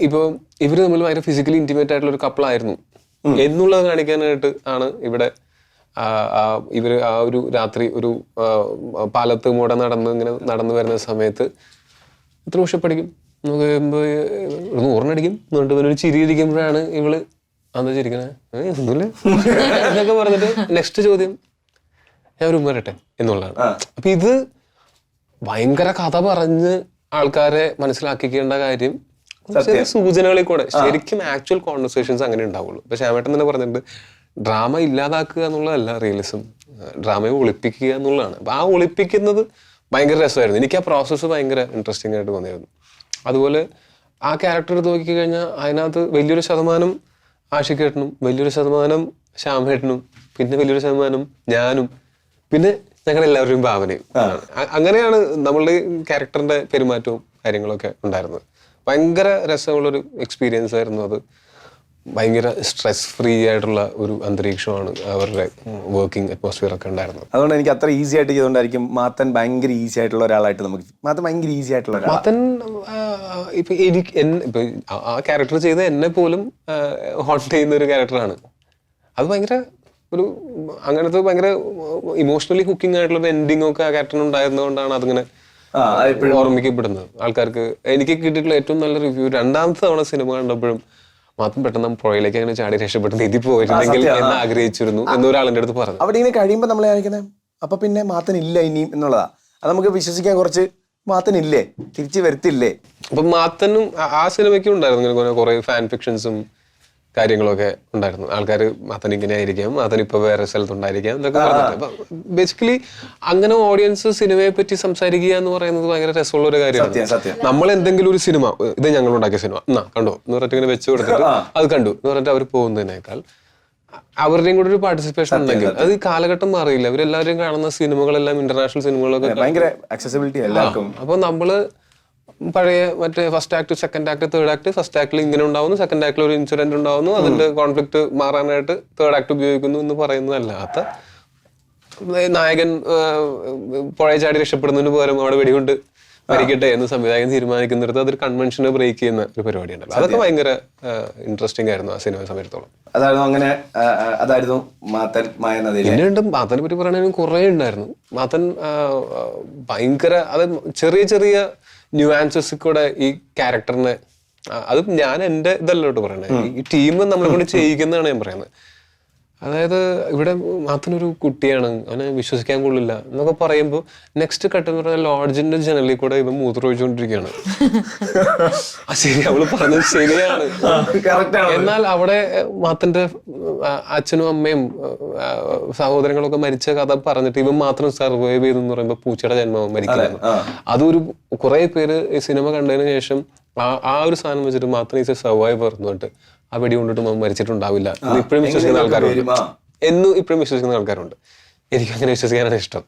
ഇപ്പൊ ഇവർ തമ്മിൽ ഭയങ്കര ഫിസിക്കലി ഇന്റിമേറ്റ് ആയിട്ടുള്ള ഒരു കപ്പിളായിരുന്നു എന്നുള്ളത് കാണിക്കാനായിട്ട് ആണ് ഇവിടെ ഇവർ ആ, ഇവർ ആ ഒരു രാത്രി ഒരു പാലത്ത് മൂടെ നടന്ന് ഇങ്ങനെ നടന്നു വരുന്ന സമയത്ത് എത്ര വർഷപ്പടിക്കും നമുക്ക് ഒരു നൂറിനടിക്കും. എന്നിട്ട് ഇവനൊരു ചിരി ഇരിക്കുമ്പോഴാണ് ഇവൾ അന്ന് ചിരിക്കണേ. ഒന്നുമില്ല എന്നൊക്കെ പറഞ്ഞിട്ട് നെക്സ്റ്റ് ചോദ്യം ഞാൻ ഒരു ഉമ്മരട്ടെ എന്നുള്ളതാണ്. അപ്പൊ ഇത് ഭയങ്കര കഥ പറഞ്ഞ് ആൾക്കാരെ മനസ്സിലാക്കിക്കേണ്ട കാര്യം സൂചനകളിൽ കൂടെ ശരിക്കും ആക്ച്വൽ കോൺവെർസേഷൻസ് അങ്ങനെ ഉണ്ടാവുള്ളൂ. പക്ഷെ ശ്യാമേട്ടൻ തന്നെ പറഞ്ഞിട്ടുണ്ട് ഡ്രാമ ഇല്ലാതാക്കുക എന്നുള്ളതല്ല റിയലിസം ഡ്രാമയെ ഒളിപ്പിക്കുക എന്നുള്ളതാണ്. അപ്പൊ ആ ഒളിപ്പിക്കുന്നത് ഭയങ്കര രസമായിരുന്നു. എനിക്ക് ആ പ്രോസസ്സ് ഭയങ്കര ഇൻട്രസ്റ്റിംഗ് ആയിട്ട് തോന്നിയായിരുന്നു. അതുപോലെ ആ ക്യാരക്ടർ എടുത്ത് നോക്കിക്കഴിഞ്ഞാൽ അതിനകത്ത് വലിയൊരു ശതമാനം ആഷിക്കേട്ടനും വലിയൊരു ശതമാനം ശ്യാമേട്ടനും പിന്നെ വലിയൊരു ശതമാനം ഞാനും പിന്നെ ഞങ്ങൾ എല്ലാവരുടെയും ഭാവനയും അങ്ങനെയാണ് നമ്മളുടെ ക്യാരക്ടറിന്റെ പെരുമാറ്റവും കാര്യങ്ങളൊക്കെ ഉണ്ടായിരുന്നത്. ഭയങ്കര രസമുള്ളൊരു എക്സ്പീരിയൻസ് ആയിരുന്നു അത്. ഭയങ്കര സ്ട്രെസ് ഫ്രീ ആയിട്ടുള്ള ഒരു അന്തരീക്ഷമാണ് അവരുടെ വർക്കിംഗ് അറ്റ്മോസ്ഫിയർ ഒക്കെ ഉണ്ടായിരുന്നത്. അതുകൊണ്ട് എനിക്ക് അത്ര ഈസി ആയിട്ട് ചെയ്തുകൊണ്ടായിരിക്കും മാത്തൻ ഭയങ്കര ഈസി ആയിട്ടുള്ള ഒരാളായിട്ട് നമുക്ക് മാത്തൻ ഭയങ്കര ഈസി ആയിട്ടുള്ള മാത്തൻ ഇപ്പൊ എനിക്ക് ഇപ്പൊ ആ- ക്യാരക്ടർ ചെയ്ത എന്നെ പോലും ഹോൾഡ് ചെയ്യുന്ന ഒരു ക്യാരക്ടറാണ് അത് ഭയങ്കര ഒരു അങ്ങനത്തെ ഭയങ്കര ഇമോഷണലി ഹുക്കിംഗ് ആയിട്ടുള്ള ഒരു എൻഡിങ് ഒക്കെ ആ ക്യാരക്ടറിന് ഉണ്ടായിരുന്നതുകൊണ്ടാണ് അതിങ്ങനെ ഓർമ്മിക്കപ്പെടുന്നത്. ആൾക്കാർക്ക് എനിക്ക് കിട്ടിയിട്ടുള്ള ഏറ്റവും നല്ല റിവ്യൂ രണ്ടാമത്തെ തവണ സിനിമ കണ്ടപ്പോഴും മാത്രം പെട്ടെന്ന് പുഴയിലേക്ക് അങ്ങനെ ചാടി രക്ഷപ്പെട്ട് ഇതി പോയിരുന്നെങ്കിൽ എന്ന് ആഗ്രഹിച്ചിരുന്നു എന്നൊരാളിന്റെ അടുത്ത് പറഞ്ഞു. അവിടെ ഇങ്ങനെ കഴിയുമ്പോൾ നമ്മളെ കാണിക്കുന്നത് അപ്പൊ പിന്നെ മാത്തനില്ല ഇനിയും എന്നുള്ളതാ. അത് നമുക്ക് വിശ്വസിക്കാൻ കുറച്ച് മാത്തനില്ലേ തിരിച്ചു വരുത്തില്ലേ? അപ്പൊ മാത്തനും ആ- സിനിമയ്ക്കും ഉണ്ടായിരുന്നു കുറെ ഫാൻ ഫിക്ഷൻസും കാര്യങ്ങളൊക്കെ ഉണ്ടായിരുന്നു. ആൾക്കാർ മാത്തൻ ഇങ്ങനെ ആയിരിക്കാം മാത്തൻ ഇപ്പൊ വേറെ സ്ഥലത്തുണ്ടായിരിക്കാം എന്നൊക്കെ പറഞ്ഞിട്ട്. ബേസിക്കലി അങ്ങനെ ഓഡിയൻസ് സിനിമയെ പറ്റി സംസാരിക്കുക എന്ന് പറയുന്നത് ഭയങ്കര രസമുള്ള ഒരു കാര്യമാണ്. നമ്മൾ എന്തെങ്കിലും ഒരു സിനിമ ഇത് ഞങ്ങൾ ഉണ്ടാക്കിയ സിനിമ. എന്നാ കണ്ടോ? എന്ന് പറഞ്ഞിട്ട് ഇങ്ങനെ വെച്ചു കൊടുത്തിട്ട് അത് കണ്ടു. എന്ന് പറഞ്ഞിട്ട് അവർ പോകുന്നതിനേക്കാൾ അവരുടെയും കൂടെ ഒരു പാർട്ടിസിപ്പേഷൻ ഉണ്ടെങ്കിൽ അത് കാലഘട്ടം മാറിയില്ല. അവരെല്ലാവരും കാണുന്ന സിനിമകളെല്ലാം ഇന്റർനാഷണൽ സിനിമകളൊക്കെ ഭയങ്കര അക്സസിബിലിറ്റി എല്ലാവർക്കും. അപ്പൊ നമ്മൾ പഴയ മറ്റേ first act second act third act first ആക്ടിൽ ഇങ്ങനെ ഉണ്ടാവുന്നു. സെക്കൻഡ് ആക്ടിൽ ഒരു ഇൻസിഡന്റ് ഉണ്ടാവുന്നു. അതിന്റെ കോൺഫ്ലിക്ട് മാറാനായിട്ട് തേർഡ് ആക്ട് ഉപയോഗിക്കുന്നു എന്ന് പറയുന്നതല്ലാത്ത നായകൻ പുഴയ പുഴ ചാടി രക്ഷപ്പെടുന്നതിന് പകരം അവിടെ വെടികൊണ്ട് മരിക്കട്ടെ എന്ന് സംവിധായകൻ തീരുമാനിക്കുന്നിടത്ത് അതൊരു കൺവെൻഷനെ ബ്രേക്ക് ചെയ്യുന്ന ഒരു പരിപാടി ഉണ്ടല്ലോ. അതൊക്കെ ഭയങ്കര ഇൻട്രസ്റ്റിംഗ് ആയിരുന്നു ആ സിനിമ സമയത്തോളം അതായിരുന്നു അങ്ങനെ അതായിരുന്നു മാത്തൻ മായ പിന്നെ ഉണ്ട് മാത്തനെ പറ്റി പറയുകയാണെങ്കിൽ കുറേ ഉണ്ടായിരുന്നു. മാത്തൻ ഭയങ്കര അത് ചെറിയ ചെറിയ ന്യൂആൻസസ് കൂടെ ഈ ക്യാരക്ടറിനെ അത് ഞാൻ എന്റെ ഇതല്ലോട്ട് പറയണേ. ഈ ടീം നമ്മളെ കൊണ്ട് ചെയ്യിക്കുന്നതാണ് ഞാൻ പറയുന്നത്. അതായത് ഇവിടെ മാത്തനൊരു കുട്ടിയാണ്. അവനെ വിശ്വസിക്കാൻ കൊള്ളില്ല. എന്നൊക്കെ പറയുമ്പോൾ നെക്സ്റ്റ് കട്ട് എന്ന് പറഞ്ഞാൽ ലോഡ്ജിന്റെ ജനലിൽ കൂടെ ഇവൻ മൂത്രമൊഴിച്ചുകൊണ്ടിരിക്കുകയാണ് ആ ശരി അവൾ പറഞ്ഞത് ശരിയാണ്. എന്നാൽ അവിടെ മാത്തന്റെ അച്ഛനും അമ്മയും സഹോദരങ്ങളും സഹോദരങ്ങളൊക്കെ മരിച്ച കഥ പറഞ്ഞിട്ട് ഇവ മാത്രം സർവൈവ് ചെയ്തെന്ന് പറയുമ്പോൾ പൂച്ചയുടെ ജന്മം മരിക്കുന്നു. അതൊരു കുറെ പേര് ഈ സിനിമ കണ്ടതിന് ശേഷം ആ ആ ഒരു സാധനം വെച്ചിട്ട് മാത്രം ഈസ് എ സർവൈവർ എന്ന് പറഞ്ഞിട്ട് ആ വെടി കൊണ്ടിട്ട് മരിച്ചിട്ടുണ്ടാവില്ല എന്ന് ഇപ്പോഴും വിശ്വസിക്കുന്ന ആൾക്കാരുണ്ട്. എന്ന് ഇപ്പോഴും വിശ്വസിക്കുന്ന ആൾക്കാരുണ്ട്. എനിക്ക് അങ്ങനെ വിശ്വസിക്കാനാണ് ഇഷ്ടം.